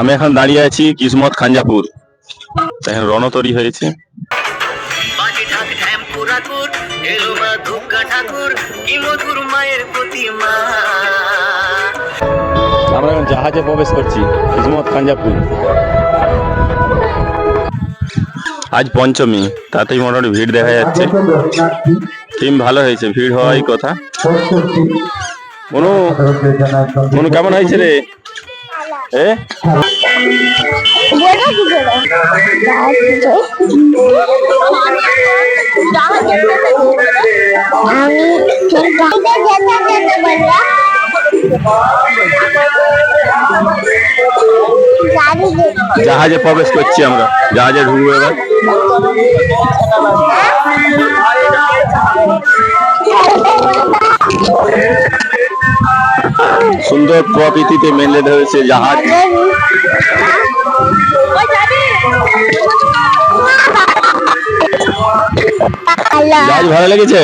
আমি এখন দাঁড়িয়ে আছি কিসমত খাঞ্জাপুর। এখন রণ তৈরি হয়েছে। আমরা এখন জাহাজে প্রবেশ করছি কিসমত খাঞ্জাপুর। আজ পঞ্চমী তাতেই মোটামুটি ভিড় দেখা যাচ্ছে। টিম ভালো হয়েছে ভিড় হওয়াই কথা। মনু মনু কেমন হয়েছে রে? এ? জাহাজে প্রবেশ করছি আমরা। জাহাজে ঢুকবো এবার। সুন্দর প্রকৃতিতে মেলে ধরেছে জাহাজ। জাহাজ ভালো লাগছে।